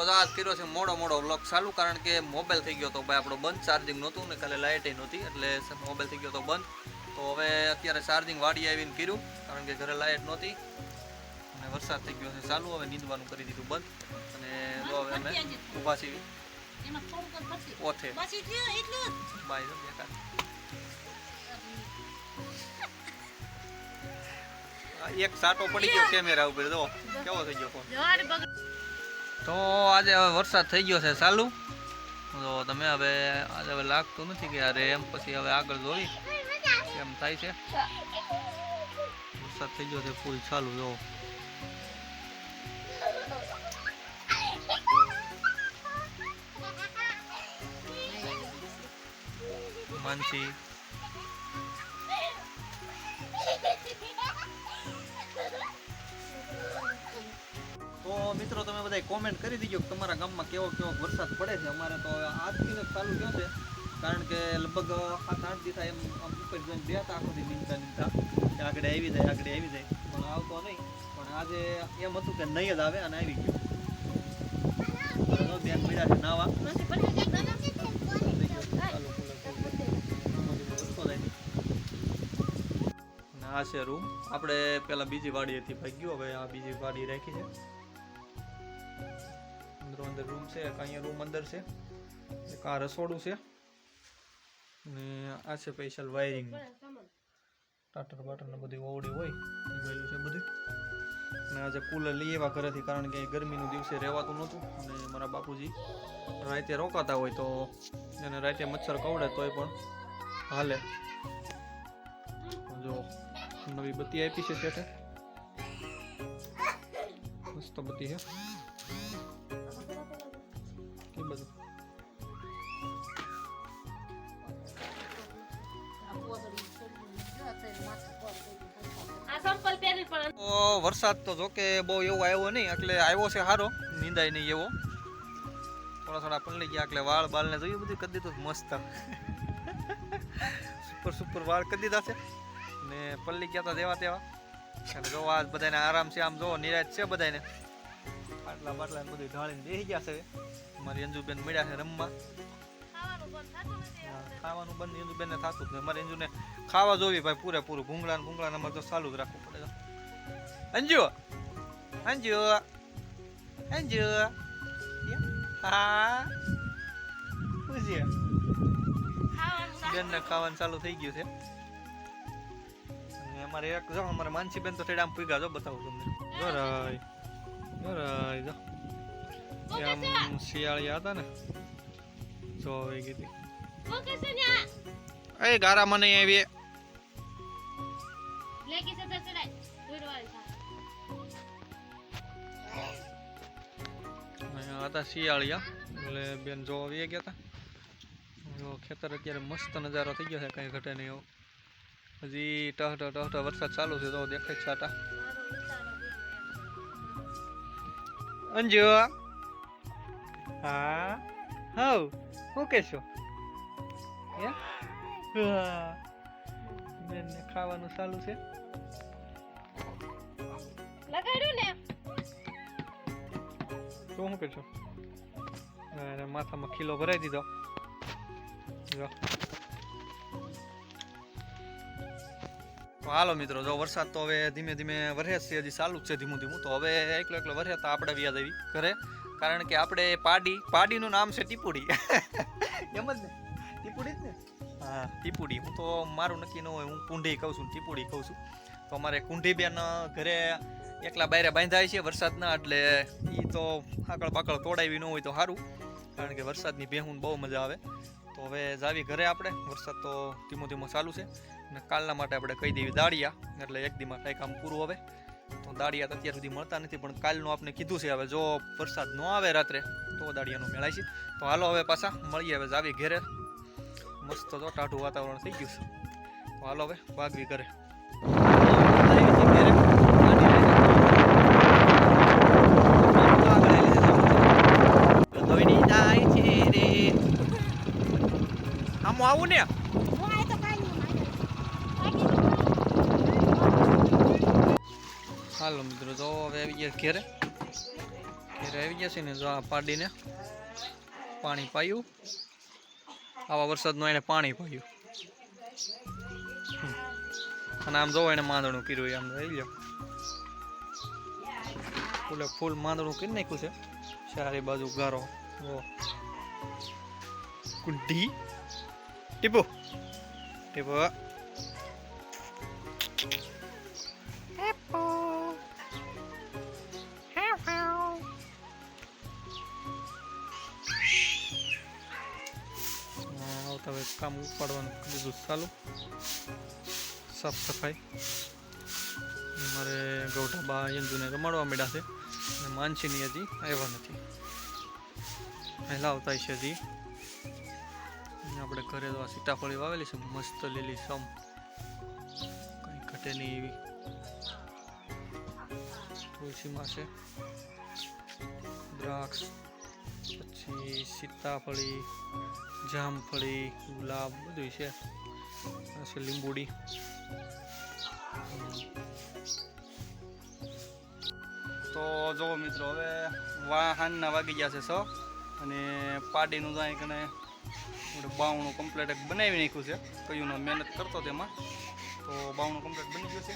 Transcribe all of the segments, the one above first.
મિત્રો આજ કર્યો છે મોડો મોડો વ્લોગ ચાલુ કારણ કે મોબાઈલ થઈ ગયો તો ભાઈ આપણો બંધ ચાર્જિંગ નહોતું ને કાલે લાઇટે નહોતી એટલે મોબાઈલ થઈ ગયો તો બંધ. તો હવે અત્યારે ચાર્જિંગ વાડી આવીને કર્યું કારણ કે ઘરે લાઇટ નહોતી. અને વરસાદ થઈ ગયો છે ચાલુ હવે નીંદવાનું કરી દીધું બંધ. અને તો હવે અમે ઊભા છીએ. ઓથે. બાય. એક સાટો પડી ગયો કેમેરા ઉપર જો. કેવો થઈ ગયો ફોન તો આજે હવે વરસાદ થઈ ગયો છે ચાલુ. તો તમે હવે આજે હવે લાગતું નથી કે અરે એમ પછી હવે આગળ જોઈ એમ થાય છે? વરસાદ થઈ ગયો છે, ફૂલ ચાલુ, જો. માનસી. તો મિત્રો તમે બધા કોમેન્ટ કરી દીજો કે તમારા ગામમાં કેવો કેવો વરસાદ પડે છે. અમારે તો આજથી જ ચાલુ થયો છે. કારણ કે લગભગ સાત આઠ દિવસ એમ ઉપર જોઈને બે હતા આખો નીંદતા નીંદતા. આગળ આવી જાય, આગળ આવી જાય. પણ આવતો નહીં. પણ આજે એમ હતું કે નહીં જ આવે અને આવી ગયો. બેન મળ્યા છે નાવા. આ છે રૂમ. આપણે પેલા બીજી વાડી હતી ભાઈ ગયો હવે આ બીજી વાડી રાખી છે. અંદરો રૂમ છે, એક અહીંયા રૂમ અંદર છે. એક આ રસોડું છે. ને આ છે સ્પેશિયલ વાયરિંગ ટાટર બાટર ને બધી ઓવડી હોય એ છે બધું. અને આજે કુલર લઈ એવા ઘરેથી કારણ કે ગરમીનું દિવસે રહેવાતું નહોતું. અને મારા બાપુજી રાતે રોકાતા હોય તો એને રાતે મચ્છર કવડે તોય પણ હાલે. જો, નવી બત્તી આપી છે શેઠે. મસ્ત બત્તી છે. વરસાદ તો જોકે બહુ એવો આવ્યો નહીં, એટલે આવ્યો છે સારો નિંદાય નહીં એવો. થોડા થોડા પલળી ગયા, એટલે વાળ બાળને જોયું બધું, કરી દીધું મસ્ત. સુપર સુપર વાળ કરી દીધા છે. ને પલળી ગયા તા દેવા તેવા. અને જો આજ બધાને આરામ છે, આમ જો નિરાશ છે બધાને આટલા બાટલા બધું ઢાળીને બેસી ગયા છે મારી અંજુબેન મળ્યા છે રમવા. ખાવાનું બંધ બંધ અંજુબેનને થતું નહીં. મારે અંજુને ખાવા જોવી ભાઈ, પૂરેપૂરું. ભૂંગળા ભૂંગળા અમારે તો ચાલુ જ રાખવું પડે. અંજુ અંજુ અંજુ હા શું છે ખાવાનું બેનને ખાવાનું ચાલુ થઈ ગયું છે અને અમારે એક જો અમારે માનસી બેન તો થોડી આમ પૂગા જો બતાવું તમને જોરાય જોરાય જો આમ શિયાળિયા હતા ને જો આવી ગઈ હતી. ઓકે સોનિયા એ ગારા મને આવી લેકી છે હતા શિયાળિયા. એટલે બેન જોવા આવી ગયા હતા ખેતર અત્યારે મસ્ત નજારો થઈ ગયો છે, કઈ ઘટે નહીં એવો. હજી ટહ ટહ ટહ ટહ વરસાદ ચાલુ છે, તો દેખાય છાટા અંજુ? હા? હવ, શું કહેશો. બેનને ખાવાનું ચાલુ છે. તો શું કરશો અરે માથામાં ખીલો ભરાઈ દીધો. જો. હાલો મિત્રો જો વરસાદ તો હવે ધીમે ધીમે વરસે છે હજી ચાલુ જ છે ધીમું ધીમું. તો હવે એકલો એકલો વરસે તો આપણે વ્યાજ આવી ઘરે. કારણ કે આપણે પાડી પાડીનું નામ છે ટીપુડી. એમ જ ને? ટીપુડી જ ને? હા ટીપુડી. હું તો મારું નક્કી ન હોય હું કુંઢી કહું છું ટીપુડી કહું છું. તો અમારે કુંઢી બેન ઘરે એકલા બાયરે બાંધાય છે વરસાદના, એટલે એ તો આકળ પાકળ તોડાવી ન હોય તો સારું કારણ કે વરસાદની ભેહું બહુ મજા આવે. તો હવે જાવી ઘરે આપણે, વરસાદ તો ધીમો ધીમો ચાલુ છે. અને કાલના માટે આપણે કહી દેવી દાળિયા, એટલે એક દીમાં કંઈ કામ પૂરું હવે. તો દાળિયા તો અત્યાર સુધી મળતા નથી, પણ કાલનું આપણે કીધું છે, હવે જો વરસાદ ન આવે રાત્રે, તો દાળિયાનું મેળાય છે. તો હાલો હવે પાછા, મળીએ હવે જાવી ઘરે. મસ્ત તો ટાઢું વાતાવરણ થઈ ગયું છે. તો હાલો હવે ભાગવી ઘરે ધોઈની જાય છે રે આમ આવું ને. હાલો મિત્રો તો હવે આવી ગયા ઘેરે. ઘેરે આવી ગયા છે ને, જો આ પાડીને પાણી પાયું. આવા વરસાદનું એને પાણી પાયું. અને આમ જોવો એને માંદણું કર્યું આમ રહી લો ફૂલે ફૂલ માંદણું કરી નાખ્યું છે. ચારે બાજુ ગારો. કુંડી. ટીપુ ટીપુ હવે કામ ઉપાડવાનું બીજું ચાલુ સાફ સફાઈ મારે ગૌઠા બા યંજુને રમાડવા માંડ્યા છે અને માનસીની હજી આવ્યા નથી પહેલાં આવતા છે હજી આપણે ઘરે તો આ સીતાફળી વાવેલી છે, મસ્ત લીલી સમ. કંઈ ઘટે નહીં એવી. તુલસીમાં છે, દ્રાક્ષ, પછી સીતાફળી, જામફળી, ગુલાબ બધું છે. છે લીંબુડી. તો જો મિત્રો, હવે વાહનના વાગી ગયા છે સો, અને પાડીનું જાય કને આપણે બાવણું કમ્પ્લીટ બનાવી નાખ્યું છે. કયું મહેનત કરતો તેમાં તો બાવણું કમ્પ્લીટ બની ગયું છે.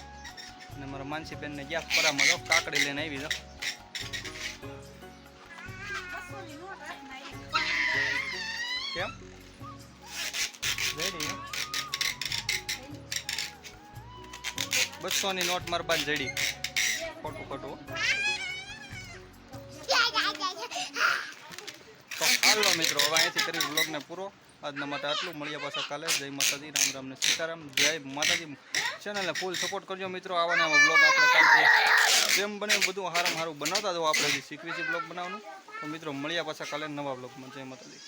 અને મારા માનસી બેનને ગયા પરામાં જાઓ કાકડી લઈને આવી જાઓ કેમ? રેડી બસોની નોટ મારા બાદ જડી. ખોટું ખોટું હાલો મિત્રો, હવે અહીંથી કરી બ્લોગને પૂરો. આજના માટે આટલું. મળ્યા પાછા કાલે. જય માતાજી, રામ રામને સીતારામ. જય માતાજી. ચેનલને ફૂલ સપોર્ટ કરજો મિત્રો. આવા નવા બ્લોગ આપણે કાલથી જેમ બને બધું સારામાં સારું બનાવતા તો આપણે શીખવી છે બ્લોગ બનાવવાનું. તો મિત્રો મળ્યા પાછા કાલે નવા બ્લોગમાં જય માતાજી.